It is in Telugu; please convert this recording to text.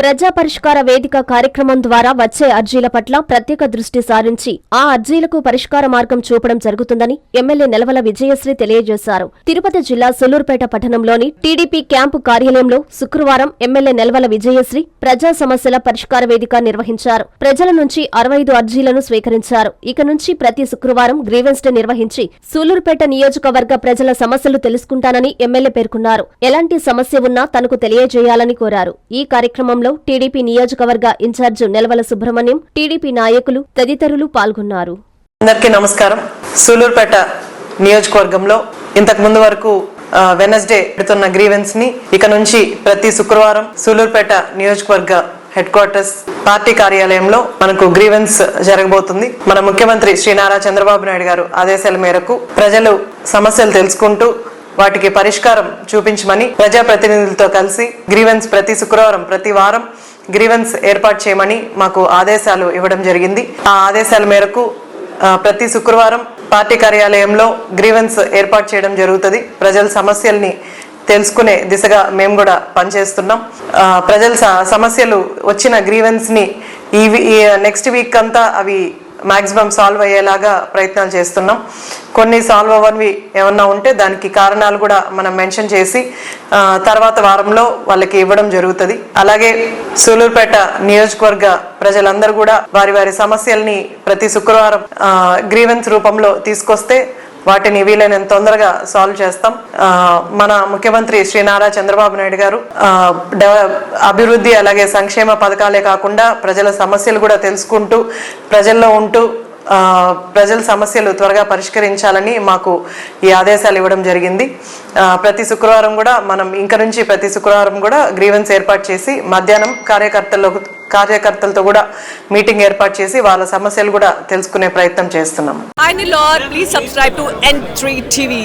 ప్రజా పరిష్కార వేదిక కార్యక్రమం ద్వారా వచ్చే అర్జీల పట్ల ప్రత్యేక దృష్టి సారించి ఆ అర్జీలకు పరిష్కార మార్గం చూపడం జరుగుతుందని ఎమ్మెల్యే నెలవల విజయశ్రీ తెలియజేశారు. తిరుపతి జిల్లా సులూరుపేట పట్టణంలోని టీడీపీ క్యాంపు కార్యాలయంలో శుక్రవారం ఎమ్మెల్యే నెలవల విజయశ్రీ ప్రజా సమస్యల పరిష్కార వేదిక నిర్వహించారు. ప్రజల నుంచి అరవై ఐదు అర్జీలను స్వీకరించారు. ఇక నుంచి ప్రతి శుక్రవారం గ్రీవెన్స్ డే నిర్వహించి సూలూరుపేట నియోజకవర్గ ప్రజల సమస్యలు తెలుసుకుంటానని ఎమ్మెల్యే పేర్కొన్నారు. ఎలాంటి సమస్య ఉన్నా తనకు తెలియజేయాలని కోరారు. ఈ కార్యక్రమంలో టీడీపీ నియోజకవర్గ ఇన్ఛార్జ్ నెలవల సుబ్రహ్మణ్యం టీడీపీ నాయకులు తదితరులు పాల్గొన్నారు. అందరికీ నమస్కారం. సూలూరుపేట నియోజకవర్గంలో ఇంతకు ముందు వరకు వెనస్డే పెడుతున్న గ్రీవెన్స్ని ఇక నుంచి ప్రతి శుక్రవారం సూలూరుపేట నియోజకవర్గ హెడ్ క్వార్టర్స్ పార్టీ కార్యాలయంలో మనకు గ్రీవెన్స్ జరగబోతుంది. మన ముఖ్యమంత్రి శ్రీ నారా చంద్రబాబు నాయుడు గారు ఆదేశాల మేరకు ప్రజలు సమస్యలు తెలుసుకుంటూ వాటికి పరిష్కారం చూపించమని ప్రజాప్రతినిధులతో కలిసి గ్రీవెన్స్ ప్రతి శుక్రవారం ప్రతి వారం గ్రీవెన్స్ ఏర్పాటు చేయమని మాకు ఆదేశాలు ఇవ్వడం జరిగింది. ఆ ఆదేశాల మేరకు ప్రతి శుక్రవారం పార్టీ కార్యాలయంలో గ్రీవెన్స్ ఏర్పాటు చేయడం జరుగుతుంది. ప్రజల సమస్యల్ని తెలుసుకునే దిశగా మేము కూడా పనిచేస్తున్నాం. ప్రజల సమస్యలు వచ్చిన గ్రీవెన్స్ని ఈ నెక్స్ట్ వీక్ అంతా అవి మ్యాక్సిమం సాల్వ్ అయ్యేలాగా ప్రయత్నాలు చేస్తున్నాం. కొన్ని సాల్వ్ అవ్వనివి ఏమన్నా ఉంటే దానికి కారణాలు కూడా మనం మెన్షన్ చేసి తర్వాత వారంలో వాళ్ళకి ఇవ్వడం జరుగుతుంది. అలాగే సూలూరుపేట నియోజకవర్గ ప్రజలందరూ కూడా వారి వారి సమస్యల్ని ప్రతి శుక్రవారం గ్రీవెన్స్ రూపంలో తీసుకొస్తే వాటిని వీలైనంత తొందరగా సాల్వ్ చేస్తాం. మన ముఖ్యమంత్రి శ్రీ నారా చంద్రబాబు నాయుడు గారు డెవ- అభివృద్ధి అలాగే సంక్షేమ పథకాలే కాకుండా ప్రజల సమస్యలు కూడా తెలుసుకుంటూ ప్రజల్లో ఉంటూ ప్రజల సమస్యలు త్వరగా పరిష్కరించాలని మాకు ఈ ఆదేశాలు ఇవ్వడం జరిగింది. ప్రతి శుక్రవారం కూడా మనం ఇంక నుంచి ప్రతి శుక్రవారం కూడా గ్రీవెన్స్ ఏర్పాటు చేసి మధ్యాహ్నం కార్యకర్తల్లో కార్యకర్తలతో కూడా మీటింగ్ ఏర్పాటు చేసి వాళ్ళ సమస్యలు కూడా తెలుసుకునే ప్రయత్నం చేస్తున్నాం. ఐ Nilor, please subscribe to N3 TV